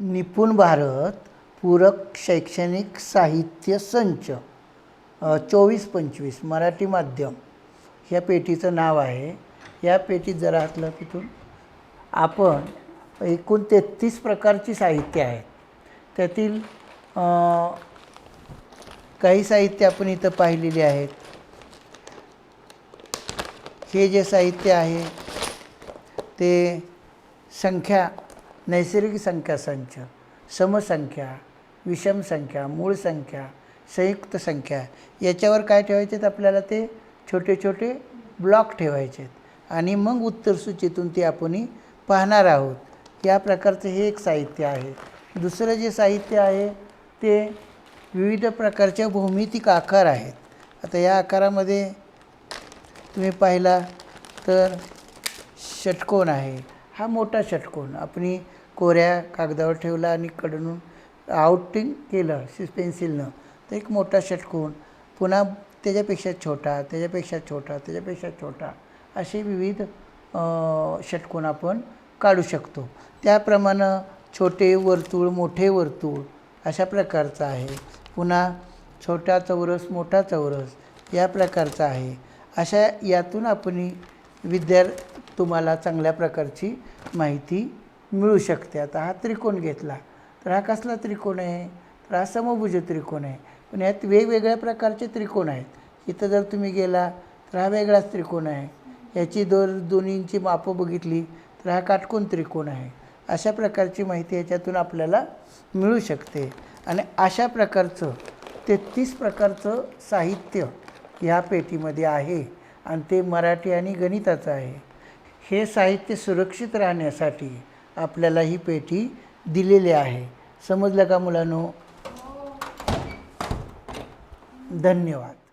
निपुण भारत पूरक शैक्षणिक साहित्य संच चोवीस पंचवीस मराठी माध्यम. ह्या पेटीचं नाव आहे. या पेटीत जरा हातलं तिथून आपण एकूण तेहतीस प्रकारची साहित्य आहेत. त्यातील काही साहित्य आपण इथं पाहिलेली आहेत. हे जे साहित्य आहे ते संख्या नैसर्गिक संख्या संच समसंख्या विषम संख्या मूळ संख्या संयुक्त संख्या याच्यावर काय ठेवायचे आहेत आपल्याला ते? छोटे छोटे ब्लॉक ठेवायचे आहेत आणि मग उत्तर सूचीतून ते आपण पाहणार आहोत. या प्रकारचं हे एक साहित्य आहे. दुसरं जे साहित्य आहे ते विविध प्रकारच्या भौमितिक आकार आहेत. आता या आकारामध्ये तुम्ही पाहिला तर षटकोन आहे हा मोठा षटकोन. आपण कोऱ्या कागदावर ठेवला आणि कडून आउटिंग केलं सी पेन्सिलनं तर एक मोठा षटकोन. पुन्हा त्याच्यापेक्षा छोटा त्याच्यापेक्षा छोटा त्याच्यापेक्षा छोटा असे विविध षटकोन आपण काढू शकतो. त्याप्रमाणे छोटे वर्तुळ मोठे वर्तुळ अशा प्रकारचं आहे. पुन्हा छोटा चौरस मोठा चौरस या प्रकारचा आहे. अशा यातून आपण विद्यार तुम्हाला चांगल्या प्रकारची माहिती मिळू शकते. आता हा त्रिकोण घेतला तर हा कसला त्रिकोण आहे? तर हा समभुज त्रिकोण आहे. पण यात वेगवेगळ्या प्रकारचे त्रिकोण आहेत. इथं जर तुम्ही गेला तर हा वेगळाच त्रिकोण आहे. याची दोन दोन्हींची मापं बघितली तर हा काटकोन त्रिकोण आहे. अशा प्रकारची माहिती याच्यातून आपल्याला मिळू शकते. आणि अशा प्रकारचं तेहतीस प्रकारचं साहित्य ह्या पेटीमध्ये आहे. आणि ते मराठी आणि गणिताचं आहे. हे साहित्य सुरक्षित राहण्यासाठी आपल्याला ही पेटी दिलेली आहे. समजलं का मुलांनो? धन्यवाद.